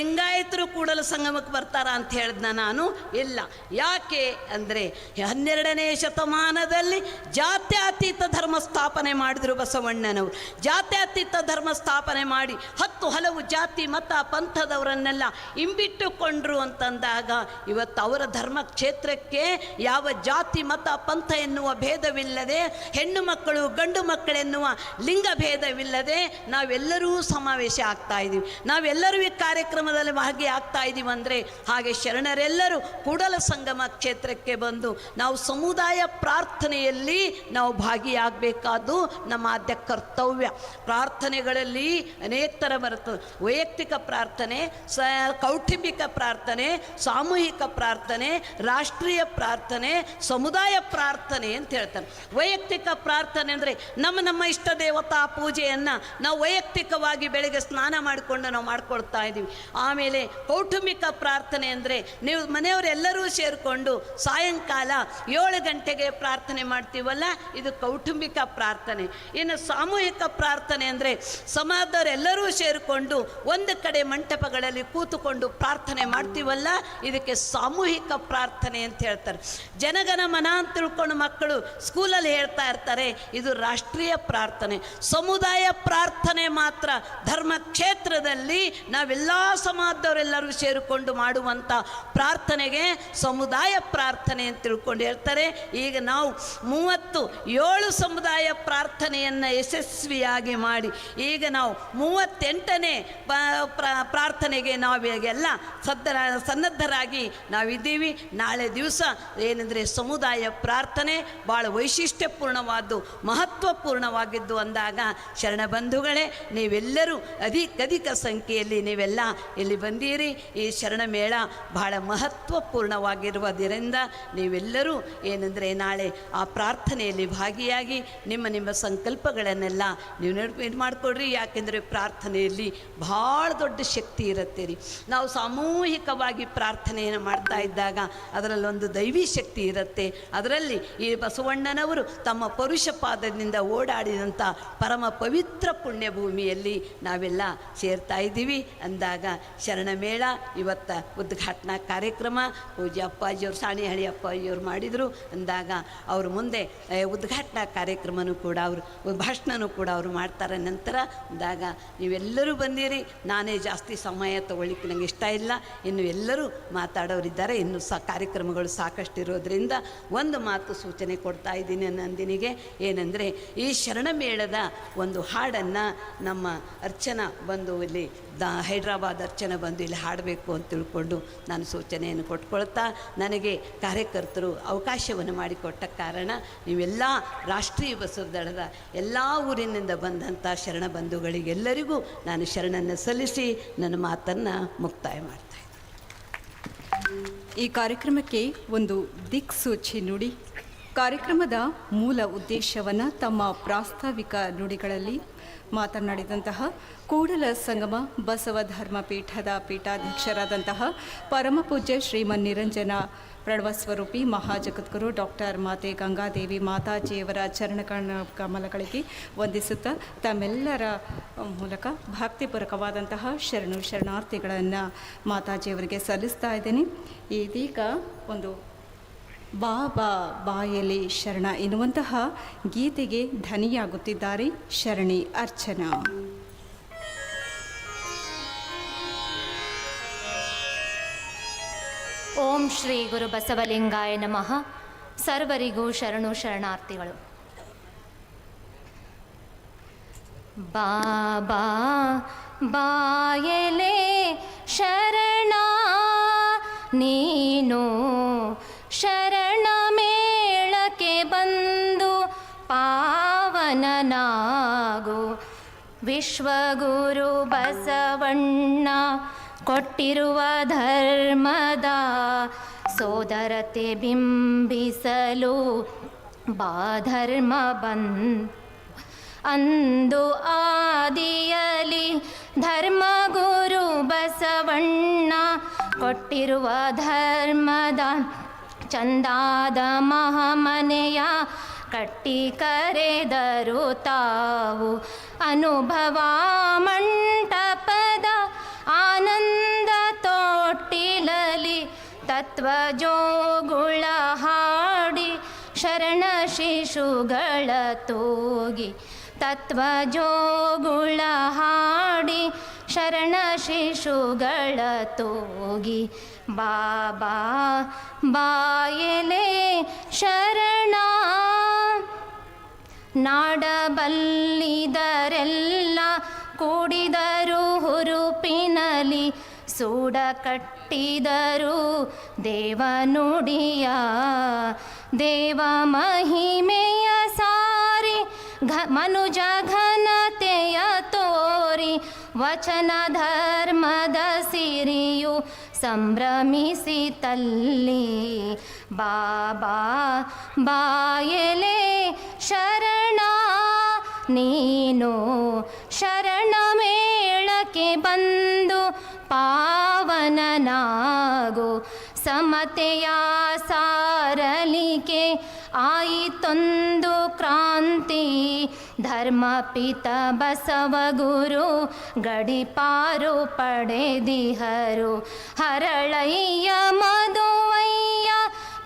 ಲಿಂಗಾಯತರು ಕೂಡಲು ಸಂಗಮಕ್ಕೆ ಬರ್ತಾರ ಅಂತ ಹೇಳ್ದ ನಾನು. ಇಲ್ಲ. ಯಾಕೆ ಅಂದರೆ ಹನ್ನೆರಡನೇ ಶತಮಾನದಲ್ಲಿ ಜಾತ್ಯತೀತ ಧರ್ಮ ಸ್ಥಾಪನೆ ಮಾಡಿದರು ಬಸವಣ್ಣನವರು. ಜಾತ್ಯತೀತ ಧರ್ಮ ಸ್ಥಾಪನೆ ಮಾಡಿ ಹತ್ತು ಹಲವು ಜಾತಿ, ಮತ, ಪಂಥದವರನ್ನೆಲ್ಲ ಇಂಬಿಟ್ಟುಕೊಂಡ್ರು ಅಂತಂದಾಗ ಇವತ್ತು ಅವರ ಧರ್ಮ ಕ್ಷೇತ್ರಕ್ಕೆ ಯಾವ ಜಾತಿ, ಮತ, ಪಂಥ ಎನ್ನುವ ಭೇದವಿಲ್ಲದೆ ಹೆಣ್ಣು ಮಕ್ಕಳು, ಗಂಡು ಮಕ್ಕಳೆನ್ನುವ ಲಿಂಗ ಭೇದವಿಲ್ಲದೆ ನಾವೆಲ್ಲರೂ ಸಮಾವೇಶ ಆಗ್ತಾ ಇದ್ದೀವಿ ನಾವೆಲ್ಲರೂ ಈ ಕಾರ್ಯಕ್ರಮದಲ್ಲಿ ಭಾಗಿಯಾಗ್ತಾ ಇದ್ದೀವಿ ಅಂದರೆ ಹಾಗೆ ಶರಣರೆಲ್ಲರೂ ಕೂಡಲ ಸಂಗಮ ಕ್ಷೇತ್ರಕ್ಕೆ ಬಂದು ನಾವು ಸಮುದಾಯ ಪ್ರಾರ್ಥನೆಯಲ್ಲಿ ನಾವು ಭಾಗಿಯಾಗಬೇಕಾದ್ದು ನಮ್ಮ ಆದ್ಯ ಕರ್ತವ್ಯ. ಪ್ರಾರ್ಥನೆಗಳಲ್ಲಿ ಅನೇಕ ಥರ ಬರ್ತದೆ. ವೈಯಕ್ತಿಕ ಪ್ರಾರ್ಥನೆ, ಸ, ಕೌಟುಂಬಿಕ ಪ್ರಾರ್ಥನೆ, ಸಾಮೂಹಿಕ ಪ್ರಾರ್ಥನೆ, ರಾಷ್ಟ್ರೀಯ ಪ್ರಾರ್ಥನೆ, ಸಮುದಾಯ ಪ್ರಾರ್ಥನೆ ಅಂತ ಹೇಳ್ತಾರೆ. ವೈಯಕ್ತಿಕ ಪ್ರಾರ್ಥನೆ ಅಂದರೆ ನಮ್ಮ ನಮ್ಮ ಇಷ್ಟ ದೇವತಾ ಪೂಜೆಯನ್ನು ನಾವು ವೈಯಕ್ತಿಕವಾಗಿ ಬೆಳಗ್ಗೆ ಸ್ನಾನ ಮಾಡಿಕೊಂಡು ನಾವು ಮಾಡ್ಕೊಳ್ತಾ ಇದ್ದೀವಿ ಆಮೇಲೆ ಕೌಟುಂಬಿಕ ಪ್ರಾರ್ಥನೆ ಅಂದರೆ ನೀವು ಮನೆಯವರೆಲ್ಲರೂ ಸೇರಿಕೊಂಡು ಸಾಯಂಕಾಲ ಏಳು ಗಂಟೆಗೆ ಪ್ರಾರ್ಥನೆ ಮಾಡ್ತೀವಲ್ಲ, ಇದು ಕೌಟುಂಬಿಕ ಪ್ರಾರ್ಥನೆ. ಇನ್ನು ಸಾಮೂಹಿಕ ಪ್ರಾರ್ಥನೆ ಅಂದರೆ ಸಮಾಜದವರೆಲ್ಲರೂ ಸೇರಿಕೊಂಡು ಒಂದು ಕಡೆ ಮಂಟಪಗಳಲ್ಲಿ ಕೂತುಕೊಂಡು ಪ್ರಾರ್ಥನೆ ಮಾಡ್ತೀವಲ್ಲ, ಇದಕ್ಕೆ ಸಾಮೂಹಿಕ ಪ್ರಾರ್ಥನೆ ಅಂತ ಹೇಳ್ತಾರೆ. ಜನಗನ ಮನ ಅಂತ ತಿಳ್ಕೊಂಡು ಮಕ್ಕಳು ಸ್ಕೂಲಲ್ಲಿ ಹೇಳ್ತಾ ಇರ್ತಾರೆ, ಇದು ರಾಷ್ಟ್ರೀಯ ಪ್ರಾರ್ಥನೆ. ಸಮುದಾಯ ಪ್ರಾರ್ಥನೆ ಮಾತ್ರ ಧರ್ಮ ಕ್ಷೇತ್ರದಲ್ಲಿ ನಾವೆಲ್ಲ ಸಮಾಜದವರೆಲ್ಲರೂ ಸೇರಿಕೊಂಡು ಮಾಡುವಂಥ ಪ್ರಾರ್ಥನೆಗೆ ಸಮುದಾಯ ಪ್ರಾರ್ಥನೆ ಅಂತ ತಿಳ್ಕೊಂಡು ಹೇಳ್ತಾರೆ. ಈಗ ನಾವು ಮೂವತ್ತು ಏಳು ಸಮುದಾಯ ಪ್ರಾರ್ಥನೆಯನ್ನು ಯಶಸ್ವಿಯಾಗಿ ಮಾಡಿ, ಈಗ ನಾವು ಮೂವತ್ತೆಂಟನೇ ಪ್ರಾರ್ಥನೆಗೆ ನಾವೀಗೆಲ್ಲ ಸದ್ದ, ಸನ್ನದ್ಧರಾಗಿ ನಾವಿದ್ದೀವಿ. ನಾಳೆ ದಿವಸ ಏನಂದರೆ ಸಮುದಾಯ ಪ್ರಾರ್ಥನೆ ಭಾಳ ವೈಶಿಷ್ಟ್ಯಪೂರ್ಣವಾದ್ದು, ಮಹತ್ವಪೂರ್ಣವಾಗಿದ್ದು ಅಂದಾಗ, ಶರಣ ಬಂಧುಗಳೇ, ನೀವೆಲ್ಲರೂ ಅಧಿಕ ಅಧಿಕ ಸಂಖ್ಯೆಯಲ್ಲಿ ನೀವೆಲ್ಲ ಇಲ್ಲಿ ಬಂದೀರಿ. ಈ ಶರಣ ಮೇಳ ಬಹಳ ಮಹತ್ವಪೂರ್ಣವಾಗಿರುವುದರಿಂದ ನೀವೆಲ್ಲರೂ ಏನಂದರೆ ನಾಳೆ ಆ ಪ್ರಾರ್ಥನೆಯಲ್ಲಿ ಭಾಗಿಯಾಗಿ ನಿಮ್ಮ ನಿಮ್ಮ ಸಂಕಲ್ಪಗಳನ್ನೆಲ್ಲ ನೀವು ಇದು ಮಾಡಿಕೊಡ್ರಿ. ಯಾಕೆಂದರೆ ಪ್ರಾರ್ಥನೆಯಲ್ಲಿ ಭಾಳ ದೊಡ್ಡ ಶಕ್ತಿ ಇರುತ್ತೆ ರೀ ನಾವು ಸಾಮೂಹಿಕವಾಗಿ ಪ್ರಾರ್ಥನೆಯನ್ನು ಮಾಡ್ತಾ ಇದ್ದಾಗ ಅದರಲ್ಲೊಂದು ದೈವಿ ಶಕ್ತಿ ಇರುತ್ತೆ. ಅದರಲ್ಲಿ ಈ ಬಸವಣ್ಣನವರು ತಮ್ಮ ಪರುಷ ಪಾದದಿಂದ ಓಡಾಡಿದಂಥ ಪರಮ ಪವಿತ್ರ ಪುಣ್ಯಭೂಮಿಯಲ್ಲಿ ನಾವೆಲ್ಲ ಸೇರ್ತಾ ಇದ್ದೀವಿ. ಅಂದಾಗ ಶರಣ ಮೇಳ ಇವತ್ತ ಉದ್ಘಾಟನಾ ಕಾರ್ಯಕ್ರಮ. ಪೂಜೆ ಅಪ್ಪಾಜಿಯವರು ಸಾಣಿಹಳ್ಳಿ ಅಪ್ಪಾಜಿಯವರು ಮಾಡಿದರು. ಅಂದಾಗ ಅವರು ಮುಂದೆ ಉದ್ಘಾಟನಾ ಕಾರ್ಯಕ್ರಮನೂ ಕೂಡ ಅವರು, ಭಾಷಣನೂ ಕೂಡ ಅವರು ಮಾಡ್ತಾರೆ. ನಂತರ ಅಂದಾಗ ನೀವೆಲ್ಲರೂ ಬಂದಿರಿ. ನಾನೇ ಜಾಸ್ತಿ ಸಮಯ ತಗೊಳ್ಳಿಕ್ಕೆ ನನಗೆ ಇಷ್ಟ ಇಲ್ಲ. ಇನ್ನು ಎಲ್ಲರೂ ಮಾತಾಡೋರಿದ್ದಾರೆ. ಇನ್ನು ಸಹ ಕಾರ್ಯಕ್ರಮಗಳು ಸಾಕಷ್ಟು ಇರೋದರಿಂದ ಒಂದು ಮಾತು ಸೂಚನೆ ಕೊಡ್ತಾ ಇದ್ದೀನಿ ನಂದಿನಿಗೆ. ಏನಂದರೆ, ಈ ಶರಣ ಮೇಳದ ಒಂದು ಹಾಡನ್ನು ನಮ್ಮ ಅರ್ಚನಾ ಬಂದು ಇಲ್ಲಿ ದ ಹೈದ್ರಾಬಾದ್ ಅರ್ಚನೆ ಬಂದು ಇಲ್ಲಿ ಹಾಡಬೇಕು ಅಂತ ತಿಳ್ಕೊಂಡು ನಾನು ಸೂಚನೆಯನ್ನು ಕೊಟ್ಕೊಳ್ತಾ ನನಗೆ ಕಾರ್ಯಕರ್ತರು ಅವಕಾಶವನ್ನು ಮಾಡಿಕೊಟ್ಟ ಕಾರಣ ನೀವೆಲ್ಲ ರಾಷ್ಟ್ರೀಯ ಬಸವ ದಳದ ಎಲ್ಲ ಊರಿನಿಂದ ಬಂದಂಥ ಶರಣ ಬಂಧುಗಳಿಗೆಲ್ಲರಿಗೂ ನಾನು ಶರಣನ್ನು ಸಲ್ಲಿಸಿ ನನ್ನ ಮಾತನ್ನು ಮುಕ್ತಾಯ ಮಾಡ್ತಾ ಈ ಕಾರ್ಯಕ್ರಮಕ್ಕೆ ಒಂದು ದಿಕ್ಸೂಚಿ ನುಡಿ. ಕಾರ್ಯಕ್ರಮದ ಮೂಲ ಉದ್ದೇಶವನ್ನು ತಮ್ಮ ಪ್ರಾಸ್ತಾವಿಕ ನುಡಿಗಳಲ್ಲಿ ಮಾತನಾಡಿದಂತಹ ಕೂಡಲ ಸಂಗಮ ಬಸವ ಧರ್ಮ ಪೀಠದ ಪೀಠಾಧ್ಯಕ್ಷರಾದಂತಹ ಪರಮಪೂಜ್ಯ ಶ್ರೀಮನ್ ನಿರಂಜನ ಪ್ರಣವಸ್ವರೂಪಿ ಮಹಾಜಗದ್ಗುರು ಡಾಕ್ಟರ್ ಮಾತೆ ಗಂಗಾದೇವಿ ಮಾತಾಜಿಯವರ ಚರಣ ಕಮಲಗಳಿಗೆ ವಂದಿಸುತ್ತಾ ತಮ್ಮೆಲ್ಲರ ಮೂಲಕ ಭಕ್ತಿಪೂರ್ವಕವಾದಂತಹ ಶರಣು ಶರಣಾರ್ಥಿಗಳನ್ನು ಮಾತಾಜಿಯವರಿಗೆ ಸಲ್ಲಿಸ್ತಾ ಇದ್ದೀನಿ. ಇದೀಗ ಒಂದು ಬಾಬಾ ಬಾಯಲಿ ಶರಣ ಎನ್ನುವಂತಹ ಗೀತೆಗೆ ಧನಿಯಾಗುತ್ತಿದ್ದಾರೆ ಶರಣಿ ಅರ್ಚನಾ. ಓಂ ಶ್ರೀ ಗುರು ಬಸವಲಿಂಗಾಯ ನಮಃ. ಸರ್ವರಿಗೂ ಶರಣು ಶರಣಾರ್ಥಿಗಳು. ಬಾಬಾ ಬಾಯಲೆ ಶರಣ, ನೀನು ವಿಶ್ವಗುರು ಬಸವಣ್ಣ ಕೊಟ್ಟಿರುವ ಧರ್ಮದ ಸೋದರತೆ ಬಿಂಬಿಸಲು ಬಾ ಧರ್ಮ ಬಂದ್ ಅಂದು ಆದಿಯಲಿ ಧರ್ಮಗುರು ಬಸವಣ್ಣ ಕೊಟ್ಟಿರುವ ಧರ್ಮದ ಚಂದಾದ ಮಹಾಮನೆಯ ಕಟ್ಟಿ ಕರೆದರು ತಾವು ಅನುಭವ ಮಂಟಪದ ಆನಂದ ತತ್ವಜೋಗುಳ ಹಾಡಿ ಶರಣ ಶಿಶುಗಳ ತೋಗಿ ತತ್ವಜೋಗುಳ ಹಾಡಿ ಶರಣ ಶಿಶುಗಳ ತೋಗಿ ಬಾಬಾ ಬಾಯಲೆ ಶರಣ ನಾಡಬಲ್ಲಿದರೆಲ್ಲ ಕೂಡಿದರು ಹುರುಪಿನಲಿ ಸೂಡ ಕಟ್ಟಿದರು ದೇವ ನುಡಿಯ ದೇವ ಮಹಿಮೆಯ ಸಾರಿ, ಘ ಮನುಜ ಘನತೆಯ ತೋರಿ, ವಚನ ಧರ್ಮದ ಸಿರಿಯು ಸಂಭ್ರಮಿಸಿ ತಲ್ಲಿ, ಬಾಬಾ, ಬಾಯಲೆ, ಶರಣ ನೀನು ಶರಣ ಮೇಳಕ್ಕೆ ಬಂದು ಪಾವನನಾಗು. ಸಮತೆಯ ಸಾರಲಿಕೆ ಆಯಿತೊಂದು ಕ್ರಾಂತಿ. ಧರ್ಮಪಿತ ಬಸವ ಗುರು ಗಡಿಪಾರು ಪಡೆದಿಹರು. ಹರಳಯ್ಯ ಮಧುವಯ್ಯ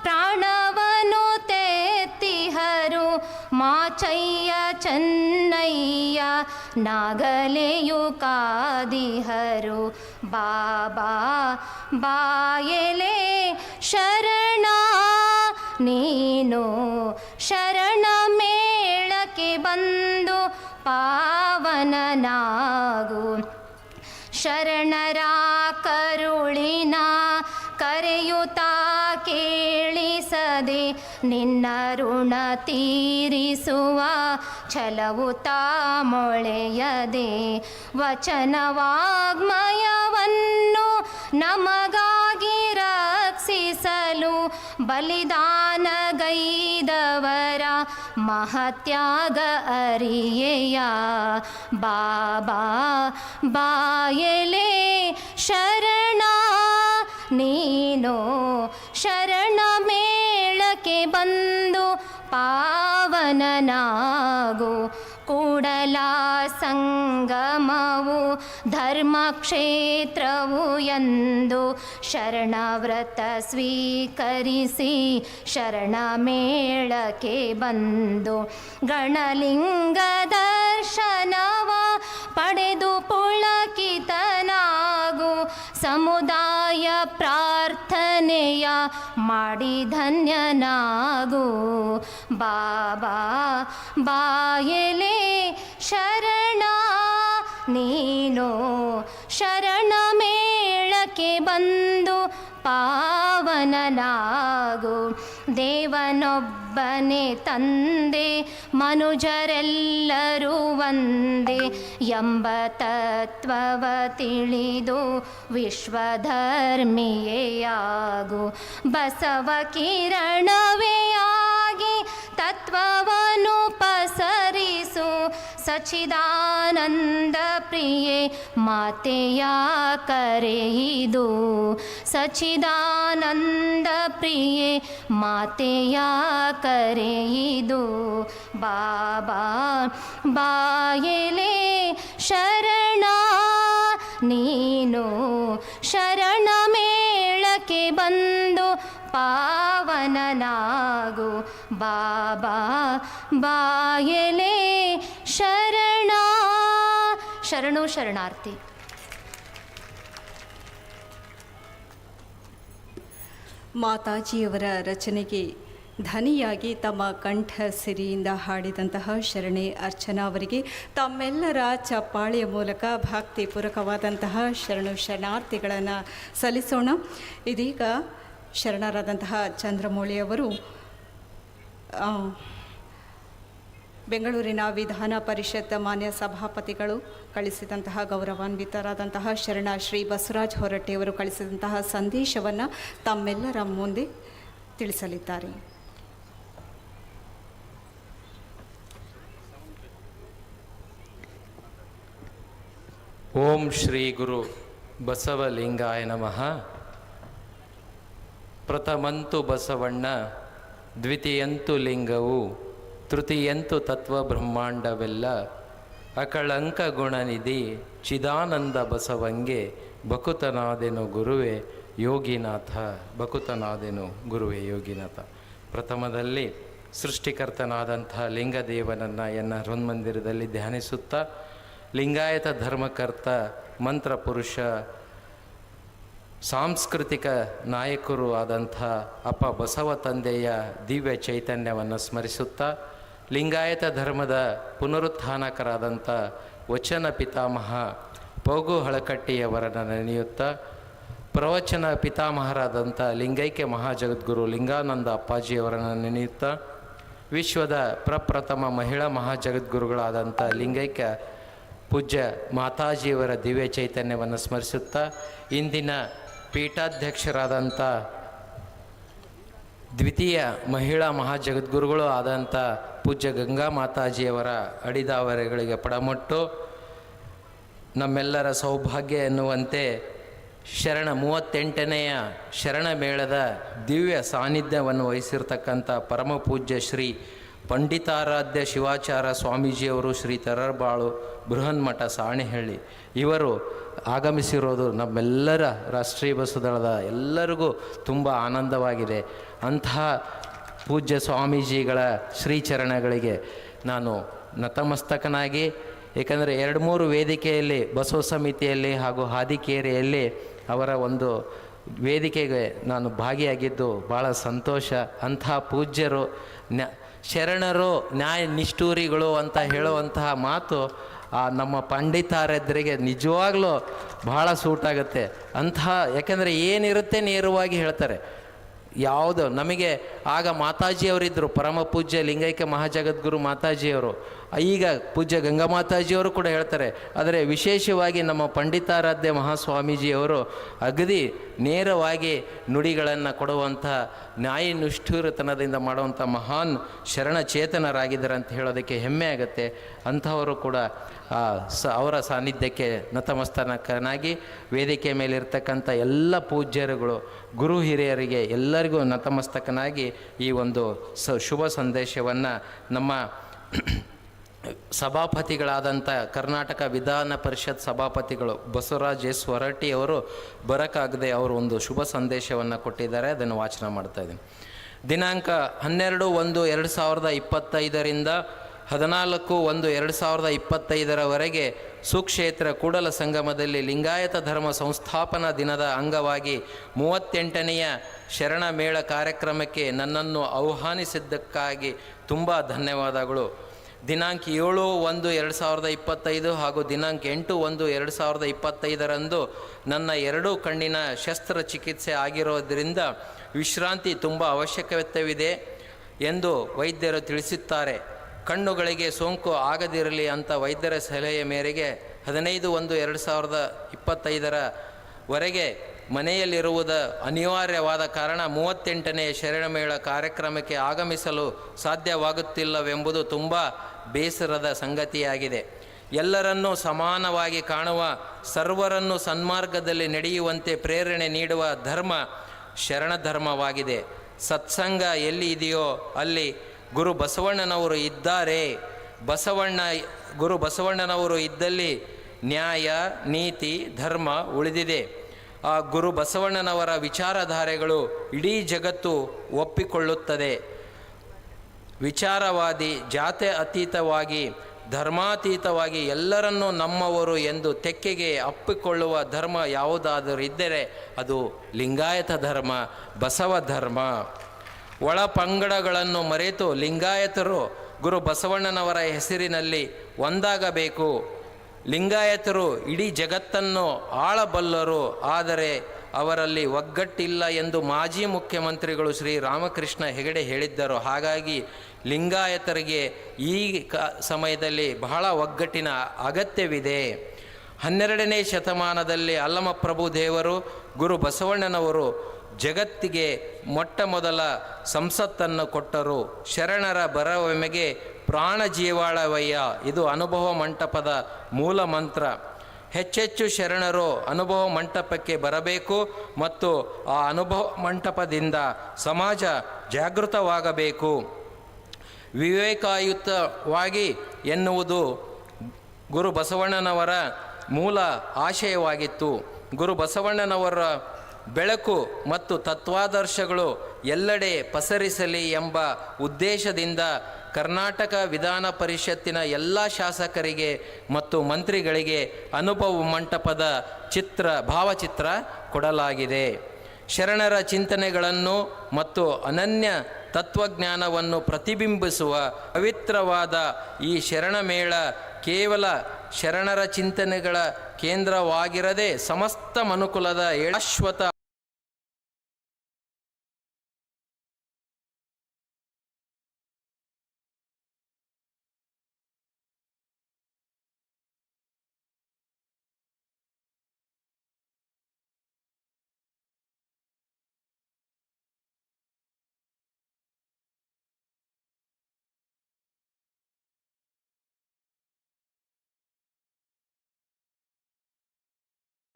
ಪ್ರಾಣವನು ತೆತ್ತಿಹರು. ಮಾಚಯ್ಯ ಚೆನ್ನಯ್ಯ ನಾಗಲೆಯು ಕಾದಿಹರು ಬಾಬಾ ಬಾಯಲೆ ಶರಣ ನೀನು ಶರಣ ಮೇಳಕ್ಕೆ ಬಂದು ಪಾವನನಾಗು. ಶರಣರ ನಿನ್ನ ಋಣ ತೀರಿಸುವ ಛಲವು ಮೊಳೆಯದೆ. ವಚನವಾಗ್ಮಯವನ್ನು ನಮಗಾಗಿ ರಕ್ಷಿಸಲು ಬಲಿದಾನಗೈದವರ ಮಹತ್ಯಾಗ ಅರಿಯೆಯ. ಬಾಬಾ, ಬಾಯಲೆ ಶರಣ, ನೀನು ಶರಣ ಬಂದು ಪಾವನನಾಗು, ಕೂಡಲ ಸಂಗಮವು ಧರ್ಮಕ್ಷೇತ್ರವು ಎಂದು ಶರಣವ್ರತ ಸ್ವೀಕರಿಸಿ ಶರಣ ಮೇಳಕ್ಕೆ ಬಂದು ಗಣಲಿಂಗ ದರ್ಶನವ ಪಡೆದು ಪುಳಕಿತನಾಗು, ಸಮುದಾಯ ಪ್ರಾರ್ಥನೆಯ ಮಾಡಿ ಧನ್ಯನಾಗು. ಬಾಬಾ ಬಾಯಲೆ ಶರಣ ನೀನು ಶರಣ ಮೇಳಕ್ಕೆ ಬಂದು ಪಾವನನಾಗು. ದೇವನೊಬ್ಬನೇ ತಂದೆ ಮನುಜರೆಲ್ಲರೂ ಒಂದೇ ಎಂಬ ತತ್ವವ ತಿಳಿದು ವಿಶ್ವಧರ್ಮಿಯೇಯಾಗು ಬಸವ ಕಿರಣವೇ ಆಗಿ ತತ್ವವನು ಪಸರಿಸು ಸಚಿದಾನಂದ ಪ್ರಿಯೆ, ಮಾತೆಯ ಕರೆಯಿದು. ಸಚಿದಾನಂದ ಪ್ರಿಯೆ, ಮಾತೆಯ ಕರೆಯಿದು. ಬಾಬಾ, ಬಾಯಲೆ ಶರಣ, ನೀನು ಶರಣ ಮೇಳಕ್ಕೆ ಬಂದು ಪಾವನನಾಗು. ಬಾಬಾ, ಬಾಯಲೆ ಶರಣು ಶರಣಾರ್ಥಿ. ಮಾತಾಜಿಯವರ ರಚನೆಗೆ ಧನಿಯಾಗಿ ತಮ್ಮ ಕಂಠ ಸಿರಿಯಿಂದ ಹಾಡಿದಂತಹ ಶರಣೆ ಅರ್ಚನಾ ಅವರಿಗೆ ತಮ್ಮೆಲ್ಲರ ಚಪ್ಪಾಳೆಯ ಮೂಲಕ ಭಕ್ತಿಪೂರ್ವಕವಾದಂತಹ ಶರಣು ಶರಣಾರ್ಥಿಗಳನ್ನು ಸಲ್ಲಿಸೋಣ. ಇದೀಗ ಶರಣರಾದಂತಹ ಚಂದ್ರಮೌಳಿಯವರು ಬೆಂಗಳೂರಿನ ವಿಧಾನ ಪರಿಷತ್ ಮಾನ್ಯ ಸಭಾಪತಿಗಳು ಕಳಿಸಿದಂತಹ ಗೌರವಾನ್ವಿತರಾದಂತಹ ಶರಣ ಶ್ರೀ ಬಸವರಾಜ್ ಹೊರಟ್ಟಿಯವರು ಕಳಿಸಿದಂತಹ ಸಂದೇಶವನ್ನು ತಮ್ಮೆಲ್ಲರ ಮುಂದೆ ತಿಳಿಸಲಿದ್ದಾರೆ. ಓಂ ಶ್ರೀ ಗುರು ಬಸವಲಿಂಗಾಯ ನಮಃ. ಪ್ರಥಮಂತು ಬಸವಣ್ಣ, ದ್ವಿತೀಯಂತು ಲಿಂಗವು ತೃತೀಯಂತು ತತ್ವ ಬ್ರಹ್ಮಾಂಡವೆಲ್ಲ ಅಕಳಂಕ ಗುಣನಿಧಿ ಚಿದಾನಂದ ಬಸವಂಗೆ ಬಕುತನಾದೆನು ಗುರುವೆ ಯೋಗಿನಾಥ ಬಕುತನಾದೆನು ಗುರುವೆ ಯೋಗಿನಾಥ. ಪ್ರಥಮದಲ್ಲಿ ಸೃಷ್ಟಿಕರ್ತನಾದಂಥ ಲಿಂಗದೇವನನ್ನು ಎನ್ನ ಹೃನ್ಮಂದಿರದಲ್ಲಿ ಧ್ಯಾನಿಸುತ್ತಾ, ಲಿಂಗಾಯತ ಧರ್ಮಕರ್ತ, ಮಂತ್ರ ಪುರುಷ, ಸಾಂಸ್ಕೃತಿಕ ನಾಯಕರು ಆದಂಥ ಅಪ್ಪ ಬಸವ ತಂದೆಯ ದಿವ್ಯ ಚೈತನ್ಯವನ್ನು ಸ್ಮರಿಸುತ್ತಾ ಲಿಂಗಾಯತ ಧರ್ಮದ ಪುನರುತ್ಥಾನಕರಾದಂಥ ವಚನ ಪಿತಾಮಹ ಪೋಗು ಹಳಕಟ್ಟಿಯವರನ್ನು ನೆನೆಯುತ್ತಾ ಪ್ರವಚನ ಪಿತಾಮಹರಾದಂಥ ಲಿಂಗೈಕ್ಯ ಮಹಾಜಗದ್ಗುರು ಲಿಂಗಾನಂದ ಅಪ್ಪಾಜಿಯವರನ್ನು ನೆನೆಯುತ್ತಾ ವಿಶ್ವದ ಪ್ರಪ್ರಥಮ ಮಹಿಳಾ ಮಹಾಜಗದ್ಗುರುಗಳಾದಂಥ ಲಿಂಗೈಕ್ಯ ಪೂಜ್ಯ ಮಾತಾಜಿಯವರ ದಿವ್ಯ ಚೈತನ್ಯವನ್ನು ಸ್ಮರಿಸುತ್ತಾ ಇಂದಿನ ಪೀಠಾಧ್ಯಕ್ಷರಾದಂಥ ದ್ವಿತೀಯ ಮಹಿಳಾ ಮಹಾಜಗದ್ಗುರುಗಳು ಆದಂಥ ಪೂಜ್ಯ ಗಂಗಾ ಮಾತಾಜಿಯವರ ಅಡಿದಾವರೆಗಳಿಗೆ ಪಡಮಟ್ಟು ನಮ್ಮೆಲ್ಲರ ಸೌಭಾಗ್ಯ ಎನ್ನುವಂತೆ ಶರಣ ಮೂವತ್ತೆಂಟನೆಯ ಶರಣ ಮೇಳದ ದಿವ್ಯ ಸಾನ್ನಿಧ್ಯವನ್ನು ವಹಿಸಿರ್ತಕ್ಕಂಥ ಪರಮ ಪೂಜ್ಯ ಶ್ರೀ ಪಂಡಿತಾರಾಧ್ಯ ಶಿವಾಚಾರ ಸ್ವಾಮೀಜಿಯವರು ಶ್ರೀ ತರರ್ಬಾಳು ಬೃಹನ್ಮಠ ಸಾಣೆಹಳ್ಳಿ. ಇವರು ಆಗಮಿಸಿರೋದು ನಮ್ಮೆಲ್ಲರ ರಾಷ್ಟ್ರೀಯ ಬಸದಳದ ಎಲ್ಲರಿಗೂ ತುಂಬ ಆನಂದವಾಗಿದೆ. ಅಂತಹ ಪೂಜ್ಯ ಸ್ವಾಮೀಜಿಗಳ ಶ್ರೀಚರಣಗಳಿಗೆ ನಾನು ನತಮಸ್ತಕನಾಗಿ, ಏಕೆಂದರೆ ಎರಡು ಮೂರು ವೇದಿಕೆಯಲ್ಲಿ, ಬಸವ ಸಮಿತಿಯಲ್ಲಿ ಹಾಗೂ ಹಾದಿಕೇರಿಯಲ್ಲಿ ಅವರ ಒಂದು ವೇದಿಕೆಗೆ ನಾನು ಭಾಗಿಯಾಗಿದ್ದು ಭಾಳ ಸಂತೋಷ. ಅಂಥ ಪೂಜ್ಯರು ಶರಣರು ನ್ಯಾಯ ನಿಷ್ಠೂರಿಗಳು ಅಂತ ಹೇಳುವಂತಹ ಮಾತು ಆ ನಮ್ಮ ಪಂಡಿತಾರೆದ್ರಿಗೆ ನಿಜವಾಗ್ಲೂ ಭಾಳ ಸೂಟಾಗುತ್ತೆ ಅಂತಹ, ಯಾಕೆಂದರೆ ಏನಿರುತ್ತೆ ನೇರವಾಗಿ ಹೇಳ್ತಾರೆ. ಯಾವುದು? ನಮಗೆ, ಆಗ ಮಾತಾಜಿಯವರಿದ್ದರು ಪರಮ ಪೂಜ್ಯ ಲಿಂಗೈಕ್ಯ ಮಹಾಜಗದ್ಗುರು ಮಾತಾಜಿಯವರು. ಈಗ ಪೂಜ್ಯ ಗಂಗಾ ಮಾತಾಜಿಯವರು ಕೂಡ ಹೇಳ್ತಾರೆ. ಆದರೆ ವಿಶೇಷವಾಗಿ ನಮ್ಮ ಪಂಡಿತಾರಾಧ್ಯ ಮಹಾಸ್ವಾಮೀಜಿಯವರು ಅಗದಿ ನೇರವಾಗಿ ನುಡಿಗಳನ್ನು ಕೊಡುವಂಥ ನ್ಯಾಯ ನಿಷ್ಠೂರತನದಿಂದ ಮಾಡುವಂಥ ಮಹಾನ್ ಶರಣಚೇತನರಾಗಿದ್ದಾರೆ ಅಂತ ಹೇಳೋದಕ್ಕೆ ಹೆಮ್ಮೆ ಆಗುತ್ತೆ. ಅಂಥವರು ಕೂಡ ಸ ಅವರ ಸಾನ್ನಿಧ್ಯಕ್ಕೆ ನತಮಸ್ತನಕನಾಗಿ ವೇದಿಕೆ ಮೇಲಿರ್ತಕ್ಕಂಥ ಎಲ್ಲ ಪೂಜ್ಯರುಗಳು, ಗುರು ಹಿರಿಯರಿಗೆ ಎಲ್ಲರಿಗೂ ನತಮಸ್ತಕನಾಗಿ ಈ ಒಂದು ಸ ಶುಭ ಸಂದೇಶವನ್ನು ನಮ್ಮ ಸಭಾಪತಿಗಳಾದಂಥ ಕರ್ನಾಟಕ ವಿಧಾನ ಪರಿಷತ್ ಸಭಾಪತಿಗಳು ಬಸವರಾಜ್ ಎಸ್ ಹೊರಟ್ಟಿ ಅವರು ಬರೋಕ್ಕಾಗದೆ ಅವರು ಒಂದು ಶುಭ ಸಂದೇಶವನ್ನು ಕೊಟ್ಟಿದ್ದಾರೆ. ಅದನ್ನು ವಾಚನ ಮಾಡ್ತಾ ಇದ್ದೀನಿ. ದಿನಾಂಕ ಹನ್ನೆರಡು ಒಂದು ಎರಡು ಸಾವಿರದ ಇಪ್ಪತ್ತೈದರಿಂದ ಹದಿನಾಲ್ಕು ಒಂದು ಎರಡು ಸಾವಿರದ ಇಪ್ಪತ್ತೈದರವರೆಗೆ ಸುಕ್ಷೇತ್ರ ಕೂಡಲ ಸಂಗಮದಲ್ಲಿ ಲಿಂಗಾಯತ ಧರ್ಮ ಸಂಸ್ಥಾಪನಾ ದಿನದ ಅಂಗವಾಗಿ ಮೂವತ್ತೆಂಟನೆಯ ಶರಣ ಮೇಳ ಕಾರ್ಯಕ್ರಮಕ್ಕೆ ನನ್ನನ್ನು ಆಹ್ವಾನಿಸಿದ್ದಕ್ಕಾಗಿ ತುಂಬ ಧನ್ಯವಾದಗಳು. ದಿನಾಂಕ ಏಳು ಒಂದು ಎರಡು ಸಾವಿರದ ಇಪ್ಪತ್ತೈದು ಹಾಗೂ ದಿನಾಂಕ ಎಂಟು ಒಂದು ಎರಡು ಸಾವಿರದ ಇಪ್ಪತ್ತೈದರಂದು ನನ್ನ ಎರಡೂ ಕಣ್ಣಿನ ಶಸ್ತ್ರಚಿಕಿತ್ಸೆ ಆಗಿರೋದರಿಂದ ವಿಶ್ರಾಂತಿ ತುಂಬ ಅವಶ್ಯಕತೆವಿದೆ ಎಂದು ವೈದ್ಯರು ತಿಳಿಸುತ್ತಾರೆ. ಕಣ್ಣುಗಳಿಗೆ ಸೋಂಕು ಆಗದಿರಲಿ ಅಂತ ವೈದ್ಯರ ಸಲಹೆಯ ಮೇರೆಗೆ ಹದಿನೈದು ಒಂದು ಎರಡು ಸಾವಿರದ ಇಪ್ಪತ್ತೈದರ ವರೆಗೆ ಮನೆಯಲ್ಲಿರುವುದ ಅನಿವಾರ್ಯವಾದ ಕಾರಣ ಮೂವತ್ತೆಂಟನೇ ಶರಣಮೇಳ ಕಾರ್ಯಕ್ರಮಕ್ಕೆ ಆಗಮಿಸಲು ಸಾಧ್ಯವಾಗುತ್ತಿಲ್ಲವೆಂಬುದು ತುಂಬ ಬೇಸರದ ಸಂಗತಿಯಾಗಿದೆ. ಎಲ್ಲರನ್ನೂ ಸಮಾನವಾಗಿ ಕಾಣುವ, ಸರ್ವರನ್ನು ಸನ್ಮಾರ್ಗದಲ್ಲಿ ನಡೆಯುವಂತೆ ಪ್ರೇರಣೆ ನೀಡುವ ಧರ್ಮ ಶರಣಧರ್ಮವಾಗಿದೆ. ಸತ್ಸಂಗ ಎಲ್ಲಿ ಇದೆಯೋ ಅಲ್ಲಿ ಗುರು ಬಸವಣ್ಣನವರು ಇದ್ದಾರೆ. ಬಸವಣ್ಣ, ಗುರು ಬಸವಣ್ಣನವರು ಇದ್ದಲ್ಲಿ ನ್ಯಾಯ, ನೀತಿ, ಧರ್ಮ ಉಳಿದಿದೆ. ಆ ಗುರು ಬಸವಣ್ಣನವರ ವಿಚಾರಧಾರೆಗಳು ಇಡೀ ಜಗತ್ತು ಒಪ್ಪಿಕೊಳ್ಳುತ್ತದೆ. ವಿಚಾರವಾದಿ, ಜಾತೆ ಅತೀತವಾಗಿ, ಧರ್ಮಾತೀತವಾಗಿ ಎಲ್ಲರನ್ನೂ ನಮ್ಮವರು ಎಂದು ತೆಕ್ಕೆಗೆ ಅಪ್ಪಿಕೊಳ್ಳುವ ಧರ್ಮ ಯಾವುದಾದರೂ ಇದ್ದರೆ ಅದು ಲಿಂಗಾಯತ ಧರ್ಮ, ಬಸವ ಧರ್ಮ. ಒಳ ಪಂಗಡಗಳನ್ನು ಮರೆತು ಲಿಂಗಾಯತರು, ಗುರು ಬಸವಣ್ಣನವರ ಹೆಸರಿನಲ್ಲಿ ಒಂದಾಗಬೇಕು. ಲಿಂಗಾಯತರು ಇಡೀ ಜಗತ್ತನ್ನು ಆಳಬಲ್ಲರು, ಆದರೆ ಅವರಲ್ಲಿ ಒಗ್ಗಟ್ಟಿಲ್ಲ ಎಂದು ಮಾಜಿ ಮುಖ್ಯಮಂತ್ರಿಗಳು ಶ್ರೀ ರಾಮಕೃಷ್ಣ ಹೆಗಡೆ ಹೇಳಿದ್ದರು. ಹಾಗಾಗಿ ಲಿಂಗಾಯತರಿಗೆ ಈ ಸಮಯದಲ್ಲಿ ಬಹಳ ಒಗ್ಗಟ್ಟಿನ ಅಗತ್ಯವಿದೆ. ಹನ್ನೆರಡನೇ ಶತಮಾನದಲ್ಲಿ ಅಲ್ಲಮಪ್ರಭು ದೇವರು ಗುರು ಬಸವಣ್ಣನವರು ಜಗತ್ತಿಗೆ ಮೊಟ್ಟ ಮೊದಲ ಸಂಸತ್ತನ್ನು ಕೊಟ್ಟರು. ಶರಣರ ಬರವೆಮೆಗೆ ಪ್ರಾಣ ಜೀವಾಳವಯ್ಯ. ಇದು ಅನುಭವ ಮಂಟಪದ ಮೂಲ ಮಂತ್ರ. ಹೆಚ್ಚೆಚ್ಚು ಶರಣರು ಅನುಭವ ಮಂಟಪಕ್ಕೆ ಬರಬೇಕು ಮತ್ತು ಆ ಅನುಭವ ಮಂಟಪದಿಂದ ಸಮಾಜ ಜಾಗೃತವಾಗಬೇಕು. ವಿವೇಕಾಯುತವಾಗಿ ಎನ್ನುವುದು ಗುರು ಬಸವಣ್ಣನವರ ಮೂಲ ಆಶಯವಾಗಿತ್ತು. ಗುರು ಬಸವಣ್ಣನವರ ಬೆಳಕು ಮತ್ತು ತತ್ವಾದರ್ಶಗಳು ಎಲ್ಲೆಡೆ ಪಸರಿಸಲಿ ಎಂಬ ಉದ್ದೇಶದಿಂದ ಕರ್ನಾಟಕ ವಿಧಾನ ಪರಿಷತ್ತಿನ ಎಲ್ಲ ಶಾಸಕರಿಗೆ ಮತ್ತು ಮಂತ್ರಿಗಳಿಗೆ ಅನುಭವ ಮಂಟಪದ ಚಿತ್ರ, ಭಾವಚಿತ್ರ ಕೊಡಲಾಗಿದೆ. ಶರಣರ ಚಿಂತನೆಗಳನ್ನು ಮತ್ತು ಅನನ್ಯ ತತ್ವಜ್ಞಾನವನ್ನು ಪ್ರತಿಬಿಂಬಿಸುವ ಪವಿತ್ರವಾದ ಈ ಶರಣಮೇಳ ಕೇವಲ ಶರಣರ ಚಿಂತನೆಗಳ ಕೇಂದ್ರವಾಗಿರದೆ ಸಮಸ್ತ ಮನುಕುಲದ ಶಾಶ್ವತ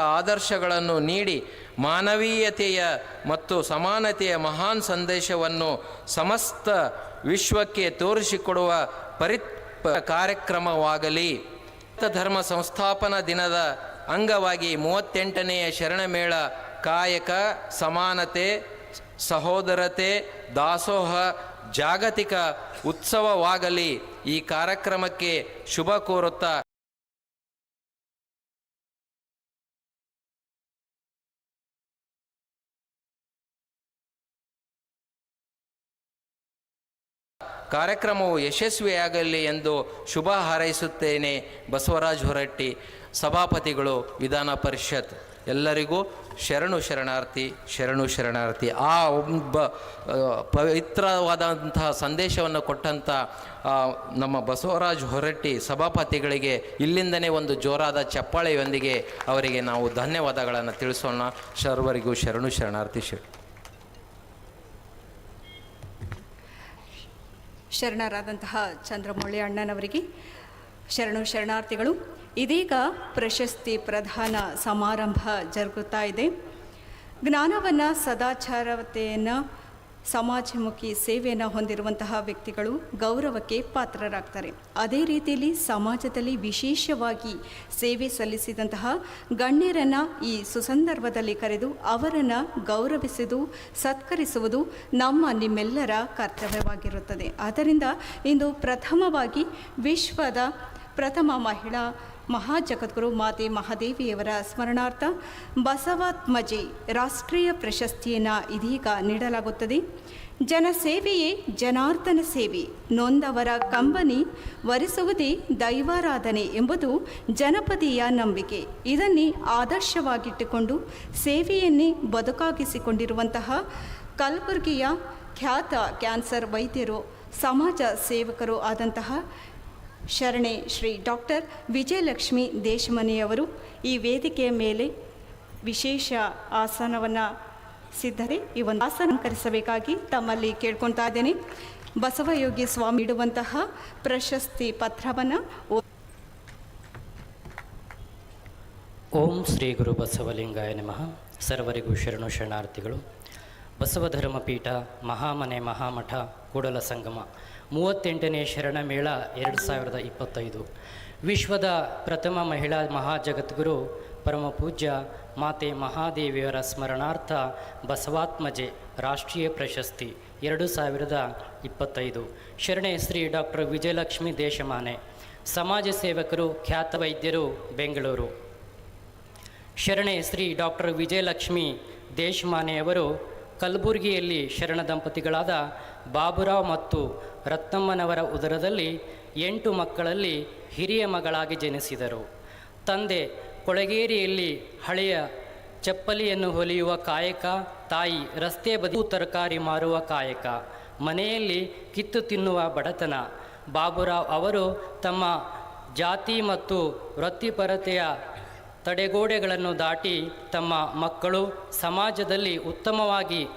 ಆದರ್ಶಗಳನ್ನು ನೀಡಿ ಮಾನವೀಯತೆಯ ಮತ್ತು ಸಮಾನತೆಯ ಮಹಾನ್ ಸಂದೇಶವನ್ನು ಸಮಸ್ತ ವಿಶ್ವಕ್ಕೆ ತೋರಿಸಿಕೊಡುವ ಪರಿತ್ ಕಾರ್ಯಕ್ರಮವಾಗಲಿ. ಧರ್ಮ ಸಂಸ್ಥಾಪನಾ ದಿನದ ಅಂಗವಾಗಿ ಮೂವತ್ತೆಂಟನೆಯ ಶರಣಮೇಳ ಕಾಯಕ, ಸಮಾನತೆ, ಸಹೋದರತೆ, ದಾಸೋಹ, ಜಾಗತಿಕ ಉತ್ಸವವಾಗಲಿ. ಈ ಕಾರ್ಯಕ್ರಮಕ್ಕೆ ಶುಭ ಕೋರುತ್ತಾ ಕಾರ್ಯಕ್ರಮವು ಯಶಸ್ವಿಯಾಗಲಿ ಎಂದು ಶುಭ ಹಾರೈಸುತ್ತೇನೆ ಬಸವರಾಜ್ ಹೊರಟ್ಟಿ, ಸಭಾಪತಿಗಳು ವಿಧಾನ ಪರಿಷತ್ ಎಲ್ಲರಿಗೂ ಶರಣು ಶರಣಾರ್ಥಿ ಶರಣು ಶರಣಾರ್ಥಿ. ಆ ಒಬ್ಬ ಪವಿತ್ರವಾದಂತಹ ಸಂದೇಶವನ್ನು ಕೊಟ್ಟಂಥ ನಮ್ಮ ಬಸವರಾಜ್ ಹೊರಟ್ಟಿ ಸಭಾಪತಿಗಳಿಗೆ ಇಲ್ಲಿಂದನೇ ಒಂದು ಜೋರಾದ ಚಪ್ಪಾಳೆಯೊಂದಿಗೆ ಅವರಿಗೆ ನಾವು ಧನ್ಯವಾದಗಳನ್ನು ತಿಳಿಸೋಣ. ಸರ್ವರಿಗೂ ಶರಣು ಶರಣಾರ್ಥಿ ಶರಣು ಶರಣರಾದಂತಹ ಚಂದ್ರಮೌಳಿ ಅಣ್ಣನವರಿಗೆ ಶರಣು ಶರಣಾರ್ಥಿಗಳು ಇದೀಗ ಪ್ರಶಸ್ತಿ ಪ್ರಧಾನ ಸಮಾರಂಭ ಜರುಗುತ್ತಾ ಇದೆ. ಜ್ಞಾನವನ್ನು ಸದಾಚಾರತೆಯನ್ನು ಸಮಾಜಮುಖಿ ಸೇವೆಯನ್ನು ಹೊಂದಿರುವಂತಹ ವ್ಯಕ್ತಿಗಳು ಗೌರವಕ್ಕೆ ಪಾತ್ರರಾಗ್ತಾರೆ. ಅದೇ ರೀತಿಯಲ್ಲಿ ಸಮಾಜದಲ್ಲಿ ವಿಶೇಷವಾಗಿ ಸೇವೆ ಸಲ್ಲಿಸಿದಂತಹ ಗಣ್ಯರನ್ನು ಈ ಸುಸಂದರ್ಭದಲ್ಲಿ ಕರೆದು ಅವರನ್ನು ಗೌರವಿಸುವುದು ಸತ್ಕರಿಸುವುದು ನಮ್ಮ ನಿಮ್ಮೆಲ್ಲರ ಕರ್ತವ್ಯವಾಗಿರುತ್ತದೆ. ಆದ್ದರಿಂದ ಇಂದು ಪ್ರಥಮವಾಗಿ ವಿಶ್ವದ ಪ್ರಥಮ ಮಹಿಳಾ ಮಹಾಜಗದ್ಗುರು ಮಾತೆ ಮಹಾದೇವಿಯವರ ಸ್ಮರಣಾರ್ಥ ಬಸವಾತ್ಮಜಿ ರಾಷ್ಟ್ರೀಯ ಪ್ರಶಸ್ತಿಯನ್ನು ಇದೀಗ ನೀಡಲಾಗುತ್ತದೆ. ಜನಸೇವೆಯೇ ಜನಾರ್ದನ ಸೇವೆ, ನೊಂದವರ ಕಂಬನಿ ವರಿಸುವುದೇ ದೈವಾರಾಧನೆ ಎಂಬುದು ಜನಪದೀಯ ನಂಬಿಕೆ. ಇದನ್ನೇ ಆದರ್ಶವಾಗಿಟ್ಟುಕೊಂಡು ಸೇವೆಯನ್ನೇ ಬದುಕಾಗಿಸಿಕೊಂಡಿರುವಂತಹ ಕಲಬುರಗಿಯ ಖ್ಯಾತ ಕ್ಯಾನ್ಸರ್ ವೈದ್ಯರು, ಸಮಾಜ ಸೇವಕರು ಆದಂತಹ ಶರಣೆ ಶ್ರೀ ಡಾಕ್ಟರ್ ವಿಜಯಲಕ್ಷ್ಮಿ ದೇಶಮನೆಯವರು ಈ ವೇದಿಕೆಯ ಮೇಲೆ ವಿಶೇಷ ಆಸನವನ್ನು ಸಿದ್ಧರೆ, ಈ ಒಂದು ಆಸನ ಅಲಂಕರಿಸಬೇಕಾಗಿ ತಮ್ಮಲ್ಲಿ ಕೇಳ್ಕೊತಾ ಇದ್ದೇನೆ. ಬಸವಯೋಗಿ ಸ್ವಾಮಿ ಇಡುವಂತಹ ಪ್ರಶಸ್ತಿ ಪತ್ರವನ್ನು ಓಂ ಶ್ರೀ ಗುರು ಬಸವಲಿಂಗಾಯ ನಮಃ. ಸರ್ವರಿಗೂ ಶರಣು ಶರಣಾರ್ಥಿಗಳು. ಬಸವಧರ್ಮ ಪೀಠ, ಮಹಾಮನೆ, ಮಹಾಮಠ, ಕೂಡಲ ಸಂಗಮ ಮೂವತ್ತೆಂಟನೇ ಶರಣ ಮೇಳ ಎರಡು ಸಾವಿರದ ಇಪ್ಪತ್ತೈದು. ವಿಶ್ವದ ಪ್ರಥಮ ಮಹಿಳಾ ಮಹಾಜಗದ್ಗುರು, ಪರಮ ಪೂಜ್ಯ ಮಾತೆ ಮಹಾದೇವಿಯವರ ಸ್ಮರಣಾರ್ಥ ಬಸವಾತ್ಮಜೆ ರಾಷ್ಟ್ರೀಯ ಪ್ರಶಸ್ತಿ ಎರಡು ಸಾವಿರದ ಇಪ್ಪತ್ತೈದು. ಶರಣೆ ಶ್ರೀ ಡಾಕ್ಟರ್ ವಿಜಯಲಕ್ಷ್ಮಿ ದೇಶಮಾನೆ, ಸಮಾಜ ಸೇವಕರು, ಖ್ಯಾತ ವೈದ್ಯರು, ಬೆಂಗಳೂರು. ಶರಣೆ ಶ್ರೀ ಡಾಕ್ಟರ್ ವಿಜಯಲಕ್ಷ್ಮಿ ದೇಶಮಾನೆಯವರು ಕಲಬುರಗಿಯಲ್ಲಿ ಶರಣ ದಂಪತಿಗಳಾದ ಬಾಬುರಾವ್ ಮತ್ತು ರತ್ನಮ್ಮನವರ ಉದರದಲ್ಲಿ ಎಂಟು ಮಕ್ಕಳಲ್ಲಿ ಹಿರಿಯ ಮಗಳಾಗಿ ಜನಿಸಿದರು. ತಂದೆ ಕೊಳಗೇರಿಯಲ್ಲಿ ಹಳೆಯ ಚಪ್ಪಲಿಯನ್ನು ಹೊಲಿಯುವ ಕಾಯಕ, ತಾಯಿ ರಸ್ತೆ ಬದು ತರಕಾರಿ ಮಾರುವ ಕಾಯಕ, ಮನೆಯಲ್ಲಿ ಕಿತ್ತು ತಿನ್ನುವ ಬಡತನ. ಬಾಬುರಾವ್ ಅವರು ತಮ್ಮ ಜಾತಿ ಮತ್ತು ವೃತ್ತಿಪರತೆಯ ತಡೆಗೋಡೆಗಳನ್ನು ದಾಟಿ ತಮ್ಮ ಮಕ್ಕಳು ಸಮಾಜದಲ್ಲಿ ಉತ್ತಮವಾಗಿ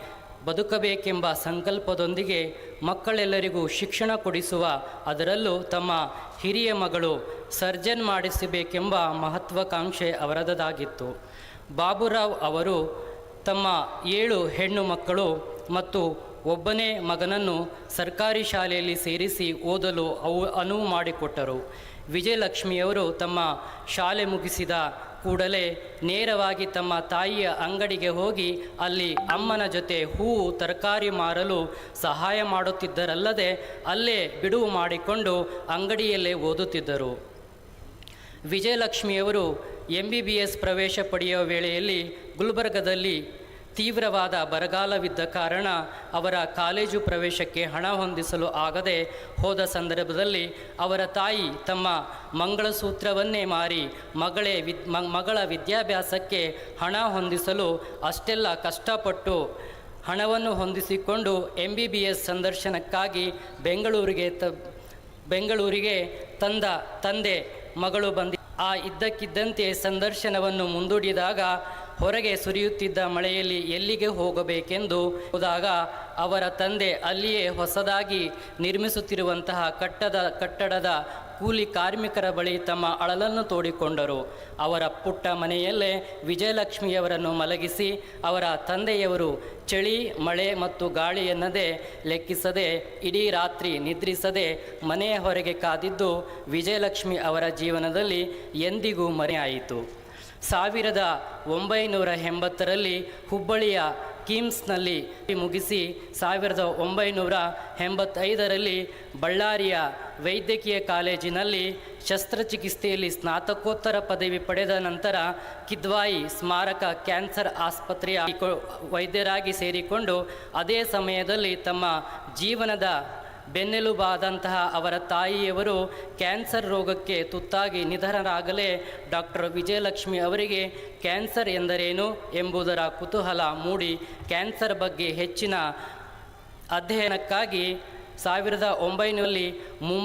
ಬದುಕಬೇಕೆಂಬ ಸಂಕಲ್ಪದೊಂದಿಗೆ ಮಕ್ಕಳೆಲ್ಲರಿಗೂ ಶಿಕ್ಷಣ ಕೊಡಿಸುವ ಅದರಲ್ಲೂ ತಮ್ಮ ಹಿರಿಯ ಮಗಳು ಸರ್ಜನ್ ಮಾಡಿಸಬೇಕೆಂಬ ಮಹತ್ವಾಕಾಂಕ್ಷೆ ಅವರದಾಗಿತ್ತು ಬಾಬುರಾವ್ ಅವರು ತಮ್ಮ ಏಳು ಹೆಣ್ಣು ಮಕ್ಕಳು ಮತ್ತು ಒಬ್ಬನೇ ಮಗನನ್ನು ಸರ್ಕಾರಿ ಶಾಲೆಯಲ್ಲಿ ಸೇರಿಸಿ ಓದಲು ಅವು ಅನುವು ಮಾಡಿಕೊಟ್ಟರು. ವಿಜಯಲಕ್ಷ್ಮಿಯವರು ತಮ್ಮ ಶಾಲೆ ಮುಗಿಸಿದ ಕೂಡಲೇ ನೇರವಾಗಿ ತಮ್ಮ ತಾಯಿಯ ಅಂಗಡಿಗೆ ಹೋಗಿ ಅಲ್ಲಿ ಅಮ್ಮನ ಜೊತೆ ಹೂವು ತರಕಾರಿ ಮಾರಲು ಸಹಾಯ ಮಾಡುತ್ತಿದ್ದರಲ್ಲದೆ ಅಲ್ಲೇ ಬಿಡುವು ಮಾಡಿಕೊಂಡು ಅಂಗಡಿಯಲ್ಲೇ ಓದುತ್ತಿದ್ದರು. ವಿಜಯಲಕ್ಷ್ಮಿಯವರು ಎಂ ಬಿ ಬಿ ಎಸ್ ಪ್ರವೇಶ ಪಡೆಯುವ ವೇಳೆಯಲ್ಲಿ ಗುಲ್ಬರ್ಗದಲ್ಲಿ ತೀವ್ರವಾದ ಬರಗಾಲವಿದ್ದ ಕಾರಣ ಅವರ ಕಾಲೇಜು ಪ್ರವೇಶಕ್ಕೆ ಹಣ ಹೊಂದಿಸಲು ಆಗದೆ ಹೋದ ಸಂದರ್ಭದಲ್ಲಿ ಅವರ ತಾಯಿ ತಮ್ಮ ಮಂಗಳಸೂತ್ರವನ್ನೇ ಮಾರಿ ಮಗಳೇ ವಿದ್ ಮಗಳ ವಿದ್ಯಾಭ್ಯಾಸಕ್ಕೆ ಹಣ ಹೊಂದಿಸಲು ಅಷ್ಟೆಲ್ಲ ಕಷ್ಟಪಟ್ಟು ಹಣವನ್ನು ಹೊಂದಿಸಿಕೊಂಡು ಎಂ ಬಿ ಬಿ ಎಸ್ ಸಂದರ್ಶನಕ್ಕಾಗಿ ಬೆಂಗಳೂರಿಗೆ ತ, ಬೆಂಗಳೂರಿಗೆ ತಂದ ತಂದೆ ಮಗಳು ಬಂದಿ, ಆ ಇದ್ದಕ್ಕಿದ್ದಂತೆ ಸಂದರ್ಶನವನ್ನು ಮುಂದೂಡಿದಾಗ ಹೊರಗೆ ಸುರಿಯುತ್ತಿದ್ದ ಮಳೆಯಲ್ಲಿ ಎಲ್ಲಿಗೆ ಹೋಗಬೇಕೆಂದು ಹೋದಾಗ ಅವರ ತಂದೆ ಅಲ್ಲಿಯೇ ಹೊಸದಾಗಿ ನಿರ್ಮಿಸುತ್ತಿರುವಂತಹ ಕಟ್ಟದ, ಕಟ್ಟಡದ ಕೂಲಿ ಕಾರ್ಮಿಕರ ಬಳಿ ತಮ್ಮ ಅಳಲನ್ನು ತೋಡಿಕೊಂಡರು. ಅವರ ಪುಟ್ಟ ಮನೆಯಲ್ಲೇ ವಿಜಯಲಕ್ಷ್ಮಿಯವರನ್ನು ಮಲಗಿಸಿ ಅವರ ತಂದೆಯವರು ಚಳಿ, ಮಳೆ ಮತ್ತು ಗಾಳಿ ಎನ್ನದೇ ಲೆಕ್ಕಿಸದೆ, ಇಡೀ ರಾತ್ರಿ ನಿದ್ರಿಸದೆ ಮನೆಯ ಹೊರಗೆ ಕಾದಿದ್ದು ವಿಜಯಲಕ್ಷ್ಮಿ ಅವರ ಜೀವನದಲ್ಲಿ ಎಂದಿಗೂ ಮರೆಯಾಯಿತು. ಸಾವಿರದ ಒಂಬೈನೂರ ಎಂಬತ್ತರಲ್ಲಿ ಹುಬ್ಬಳ್ಳಿಯ ಕಿಮ್ಸ್ನಲ್ಲಿ ಮುಗಿಸಿ ಸಾವಿರದ ಒಂಬೈನೂರ ಎಂಬತ್ತೈದರಲ್ಲಿ ಬಳ್ಳಾರಿಯ ವೈದ್ಯಕೀಯ ಕಾಲೇಜಿನಲ್ಲಿ ಶಸ್ತ್ರಚಿಕಿತ್ಸೆಯಲ್ಲಿ ಸ್ನಾತಕೋತ್ತರ ಪದವಿ ಪಡೆದ ನಂತರ ಕಿದ್ವಾಯಿ ಸ್ಮಾರಕ ಕ್ಯಾನ್ಸರ್ ಆಸ್ಪತ್ರೆಯ ವೈದ್ಯರಾಗಿ ಸೇರಿಕೊಂಡು ಅದೇ ಸಮಯದಲ್ಲಿ ತಮ್ಮ ಜೀವನದ ಬೆನ್ನೆಲುಬಾದಂತಹ ಅವರ ತಾಯಿಯವರು ಕ್ಯಾನ್ಸರ್ ರೋಗಕ್ಕೆ ತುತ್ತಾಗಿ ನಿಧನರಾಗಲೇ ಡಾಕ್ಟರ್ ವಿಜಯಲಕ್ಷ್ಮಿ ಅವರಿಗೆ ಕ್ಯಾನ್ಸರ್ ಎಂದರೇನು ಎಂಬುದರ ಕುತೂಹಲ ಮೂಡಿ ಕ್ಯಾನ್ಸರ್ ಬಗ್ಗೆ ಹೆಚ್ಚಿನ ಅಧ್ಯಯನಕ್ಕಾಗಿ ಸಾವಿರದ ಒಂಬೈನೂರಲ್ಲಿ ಮುಂಬೈ